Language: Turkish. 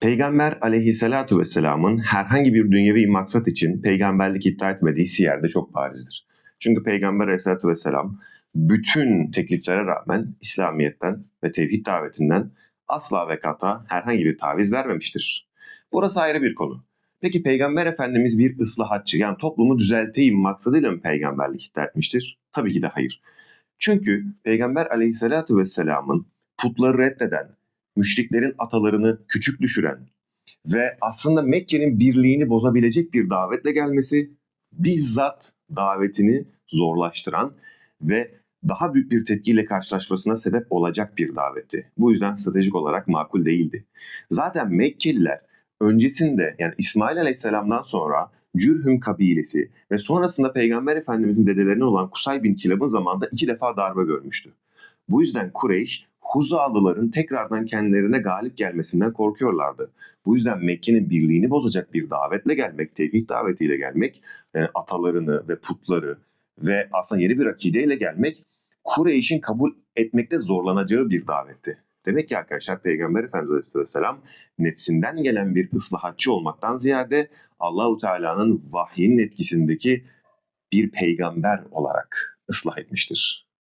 Peygamber aleyhissalatu vesselamın herhangi bir dünyevi maksat için peygamberlik iddia etmediği siyer de çok barizdir. Çünkü Peygamber aleyhissalatu vesselam bütün tekliflere rağmen İslamiyet'ten ve tevhid davetinden asla ve kata herhangi bir taviz vermemiştir. Burası ayrı bir konu. Peki Peygamber Efendimiz bir ıslahatçı yani toplumu düzelteyim maksadıyla mı peygamberlik iddia etmiştir? Tabii ki de hayır. Çünkü Peygamber aleyhissalatu vesselamın putları reddeden, müşriklerin atalarını küçük düşüren ve aslında Mekke'nin birliğini bozabilecek bir davetle gelmesi bizzat davetini zorlaştıran ve daha büyük bir tepkiyle karşılaşmasına sebep olacak bir davetti. Bu yüzden stratejik olarak makul değildi. Zaten Mekkeliler öncesinde yani İsmail Aleyhisselam'dan sonra Cürhüm kabilesi ve sonrasında Peygamber Efendimizin dedelerine olan Kusay bin Kilab'ın zamanında iki defa darbe görmüştü. Bu yüzden Kureyş Huzalıların tekrardan kendilerine galip gelmesinden korkuyorlardı. Bu yüzden Mekke'nin birliğini bozacak bir davetle gelmek, tevhid davetiyle gelmek, e, atalarını ve putları ve aslında yeni bir akideyle gelmek Kureyş'in kabul etmekte zorlanacağı bir davetti. Demek ki arkadaşlar Peygamber Efendimiz Aleyhisselam nefsinden gelen bir ıslahatçı olmaktan ziyade Allahu Teala'nın vahyinin etkisindeki bir peygamber olarak ıslah etmiştir.